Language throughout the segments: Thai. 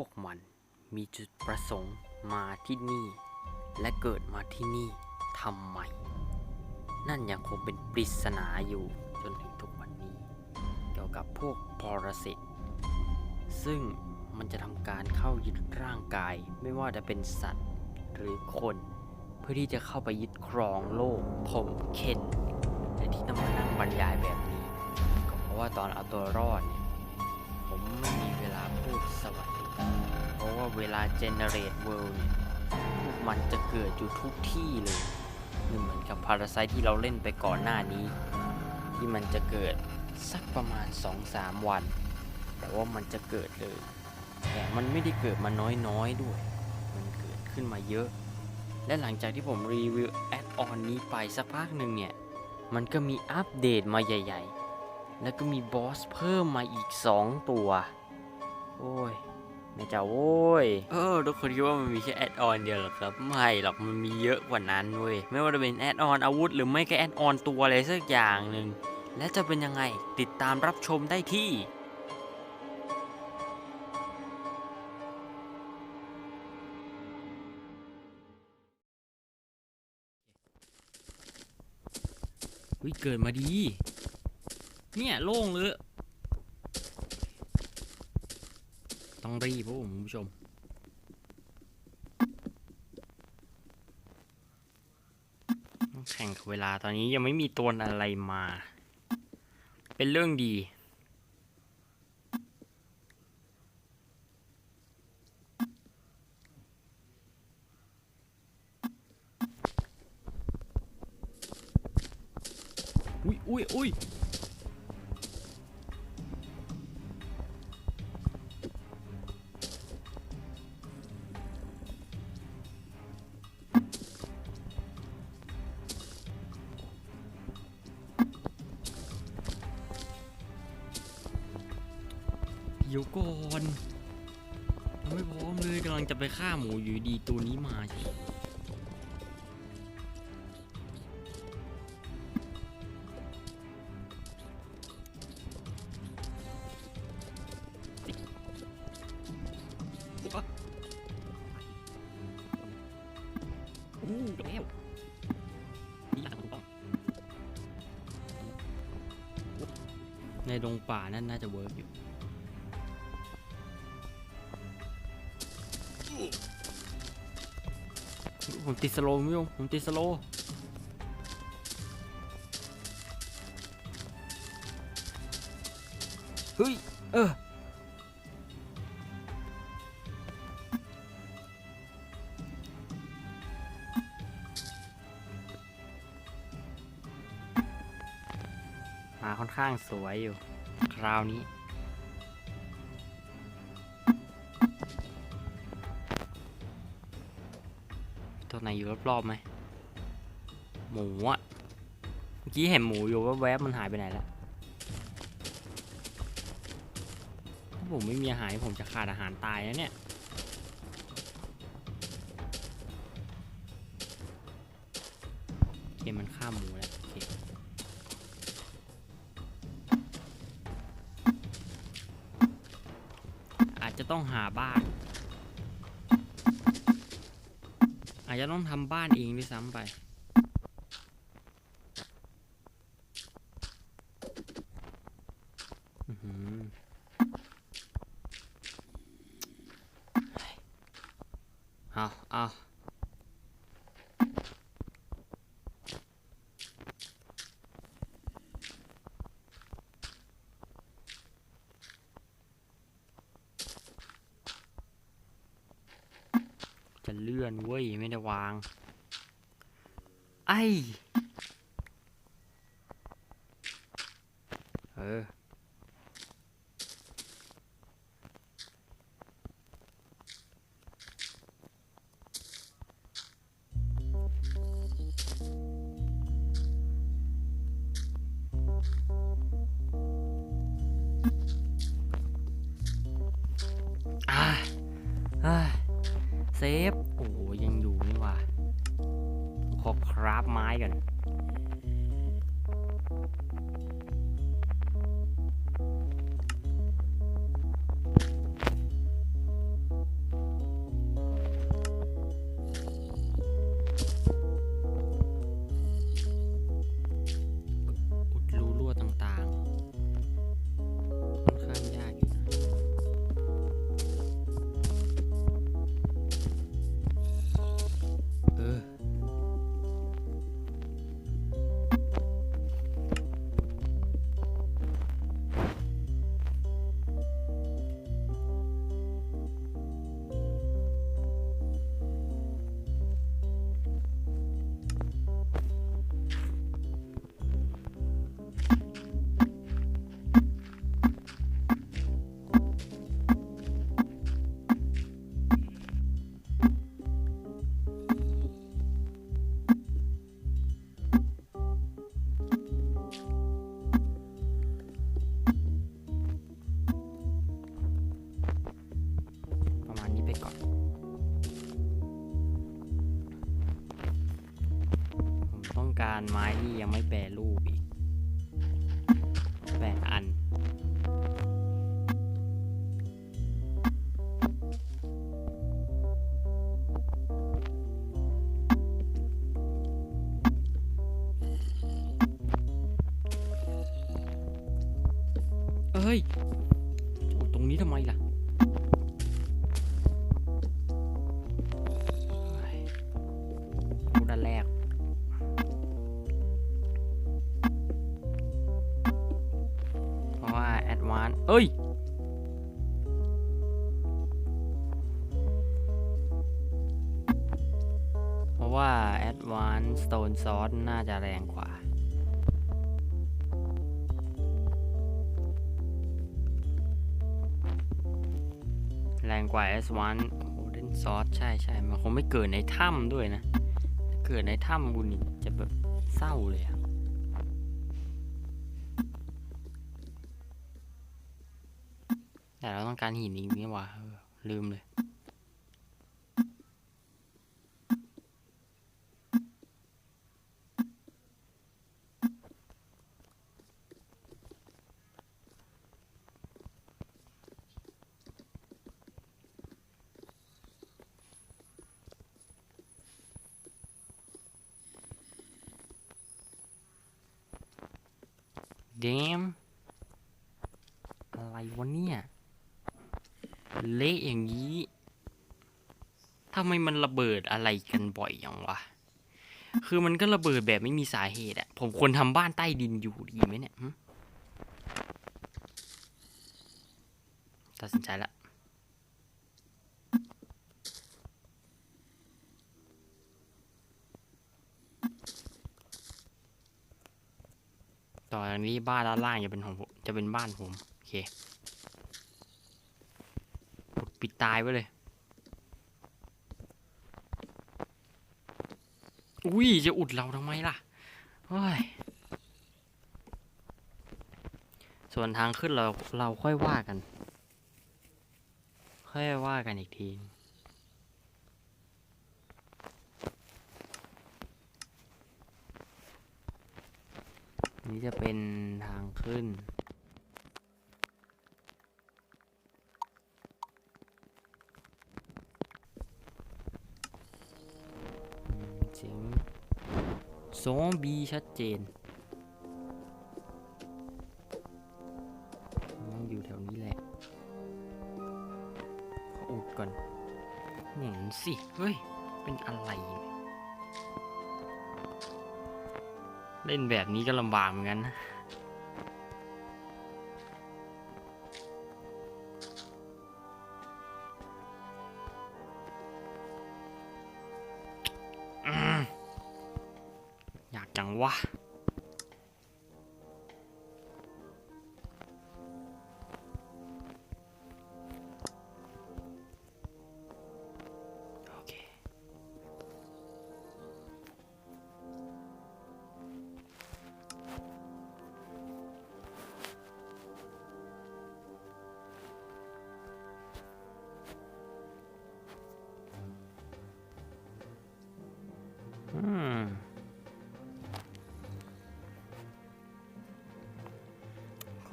วกมันมีจุดประสงค์มาที่นี่ และเกิดมาที่นี่ทำไม นั่นยังคงเป็นปริศนาอยู่จนถึงทุกวันนี้ เกี่ยวกับพวกปรสิตซึ่งมันจะทำการเข้ายึดร่างกายไม่ว่าจะเป็นสัตว์หรือคน เพื่อที่จะเข้าไปยึดครองโลกผมเข็นแต่ที่ต้องมานั่งบรรยายแบบนี้ ก็เพราะว่าตอนเอาตัวรอดเนี่ยผมไม่มีเว เพราะว่าเวลา generate world เนี่ยพวกมันจะเกิดอยู่ทุกที่เลยไม่เหมือนกับ Parasite ที่เราเล่นไปก่อนหน้านี้ ที่มันจะเกิดสักประมาณ 2-3 วัน แต่ว่ามันจะเกิดเลย แต่มันไม่ได้เกิดมาน้อยๆด้วย มันเกิดขึ้นมาเยอะ และหลังจากที่ผมรีวิวแอดออนนี้ไปสักพักหนึ่งเนี่ย มันก็มีอัปเดตมาใหญ่ ๆ แล้วก็มีบอสเพิ่มมาอีก 2 ตัว โอ้ย แม่เจ้าโว้ยเออทุกคนคิดว่ามันมีแค่แอดออนเดียวหรอครับ ไม่หรอกมันมีเยอะกว่านั้นเว้ยไม่ว่าจะเป็นแอดออนอาวุธ หรือไม่ก็แอดออนตัวอะไรสักอย่างหนึ่งและจะเป็นยังไงติดตามรับชมได้ที่เกิดมาดี เนี่ยโล่งเลย ต้องรีบผมคุณผู้ชมต้องแข่งกับเวลาตอนนี้ยังไม่มีตัวอะไรมา เป็นเรื่องดีอุ้ยอุ้ยอุ้ย ดี๋ยวก่อนยังไม่พร้อมเลยกำลังจะไปฆ่าหมูอยู่ดีตัวนี้มาอู้แล้วนี่มาถูกต้องในดงป่านั่นน่าจะเวิร์กอยู่ ผมติดสโลว์ม่ยงผมติดสโลว์เฮ้ย เออ มาค่อนข้างสวยอยู่ คราวนี้ อยู่รอบๆไหมหมูอะเมื่อกี้เห็นหมูอยู่ว่าแวบๆมันหายไปไหนแล้วถ้าผมไม่มีอาหารผมจะขาดอาหารตายนะเนี่ยเคมันฆ่าหมูแล้วอเอาจจะต้องหาบ้าน จจะต้องทำบ้านเองด้วยซ้ำไป อื้อหือเอาเอาจะเลื่ อนเว้ย ไม่ได้วาง ไอ เออ ไม้ที่ยังไม่แปรรูปอีกแปดอัน เอ้ย ตรงนี้ทำไมล่ะ Advanced Stone Sword น่าจะแรงกว่า แรงกว่า S1 Golden Sword ใช่ใช่มันคงไม่เกิดในถ้ำด้วยนะ เกิดในถ้ำบุญจะแบบเศร้าเลยอะแต่เราต้องการหินอีกนี่หว่าลืมเลย เดมอะไรวะเนี่ย เละอย่างนี้ทำไมมันระเบิดอะไรกันบ่อยอย่างวะ คือมันก็ระเบิดแบบไม่มีสาเหตุอะผมควรทำบ้านใต้ดินอยู่ดีไหมเนี่ยตัดสินใจละ ต่อจากนี้บ้านด้านล่างจะเป็นของผมจะเป็นบ้านผมโอเคกดปิดตายไว้เลยอุ้ยจะอุดเราทำไมล่ะเฮ้ยส่วนทางขึ้นเราเราค่อยว่ากัน ค่อยว่ากันอีกที นี่จะเป็นทางขึ้นอืมเสียงซอมบี้ชัดเจนมันอยู่แถวนี้แหละ ขออุดก่อนหนุนสิ เฮ้ย เป็นอะไรเนี่ย เล่นแบบนี้ก็ลำบากเหมือนกันนะอืมอยากจังวะ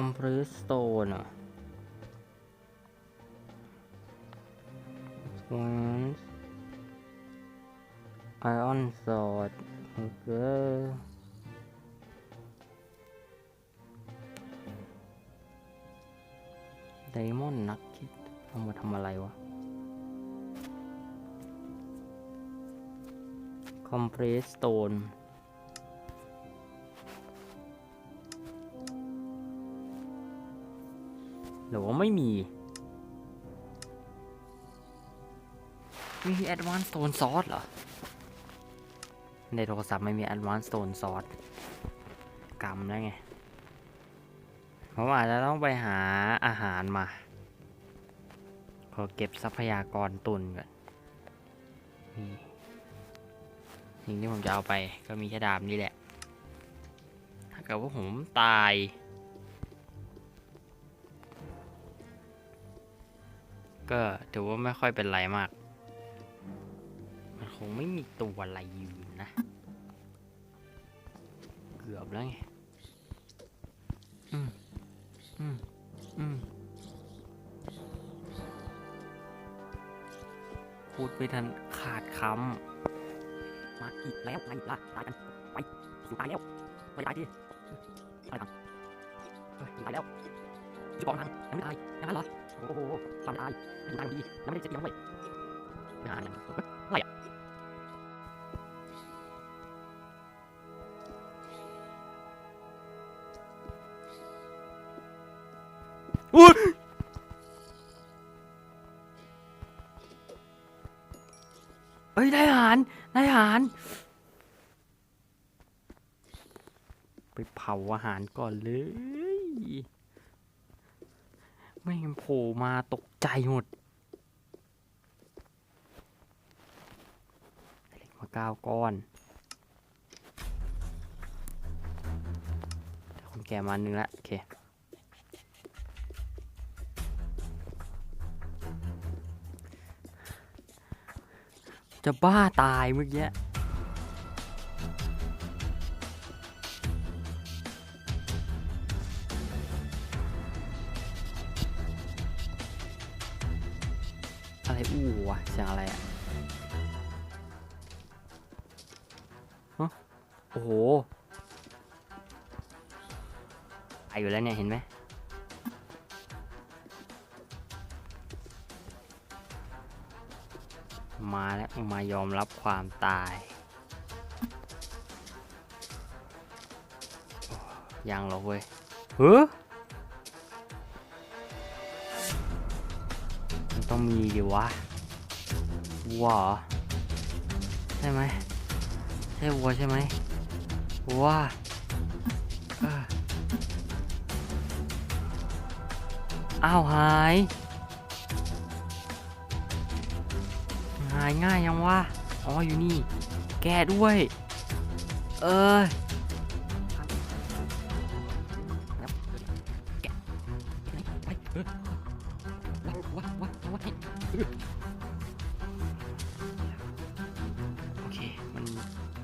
คอมเพลีสโตนอะสวันไอออนสอดโอเคไดมอนด์นักคิดเอามาทำอะไรวะคอมเพรสโตน Stone รือว่าไม่มี มี Advanced Stone Sword เหรอ ในโทรศัพท์ไม่มี Advanced Stone Sword กรรมแล้วไงผมอาจจะต้องไปหาอาหารมา ขอเก็บทรัพยากรตุนก่อนนี่สิ่งที่ผมจะเอาไปก็มีแค่ดาบนี่แหละ ถ้าเกิดว่าผมตาย ก็ถือว่าไม่ค่อยเป็นไรมาก มันคงไม่มีตัวอะไรอยู่นะ เกือบแล้วไง อืม อืม อืม พูดไม่ทันขาดคำ มาอีกแล้วมาอีกละตายกันไปอยู่ตายแล้วไม่ตายดิตายกันเฮ้ยตายแล้วจะบอกทางยังไม่ตายยังนั้นเหรอโอ้โหความตาย อยู่ตายดียังไม่ได้เสร็จยังไม่ไม่หาเนี่ยอะไรอะอุ้ยเฮ้ยนายหารนายหาร ไปเผาอาหารก่อนเลย ไม่โผล่มาตกใจหมดเล็กมาเก้าก้อนแต่คนแก่มาหนึ่งละโอเคจะบ้าตายเมื่อกี้ แล้วเนี่ยเห็นไหมมาแล้วมายอมรับความตายยังหรอกเว้ยเฮ้มันต้องมีดิวะวัวใช่ไหมใช่วัวใช่ไหมวัว อ้าวหาย หายง่ายยังวะ อ๋ออยู่นี่ แกด้วย เออโอเค มัน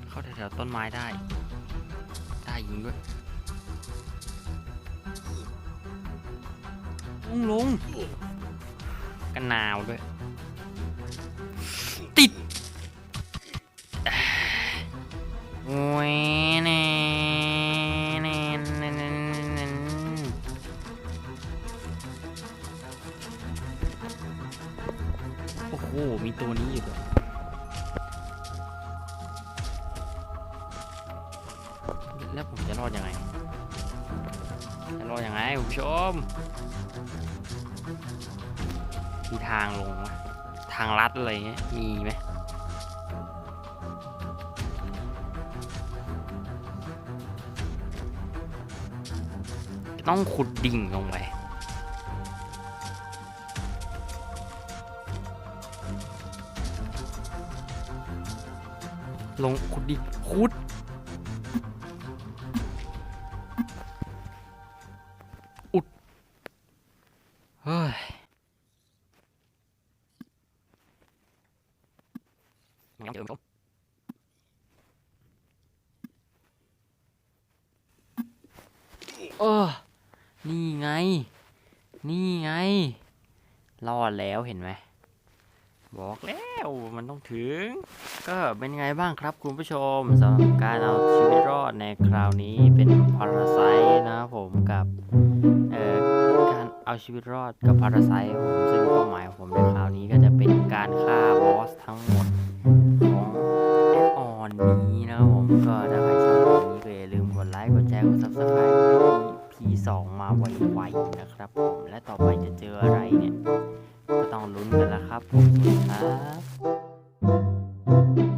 เข้าแถวๆต้นไม้ได้ งลงกันหนาวด้วย ติดโอ้ย จะรอดยังไงคุณผู้ชมมีทางลงไหมทางลัดอะไรเงี้ยมีไหมต้องขุดดิ่งลงไปลงขุดดิขุด เดี๋ยวผมเออนี่ไง นี่ไง รอดแล้วเห็นไหม บอกแล้วมันต้องถึง ก็เป็นไงบ้างครับคุณผู้ชมสำหรับการเอาชีวิตรอดในคราวนี้เป็นพาราไซนะครับผมกับเอ่อการเอาชีวิตรอดกับพาราไซผมซึ่งเป้าหมายของผมในคราวนี้ก็จะเป็นการฆ่าบอสทั้งหมด อนนี้นะครับผมก็ถ้าใครชอบคลินี้ก็อย่าลืมกดไลค์กดแชร์กดซับสไครต์พีสองมาไวๆนะครับผมและต่อไปจะเจออะไรเนี่ย ก็ต้องลุ้นกันละครับผมครับ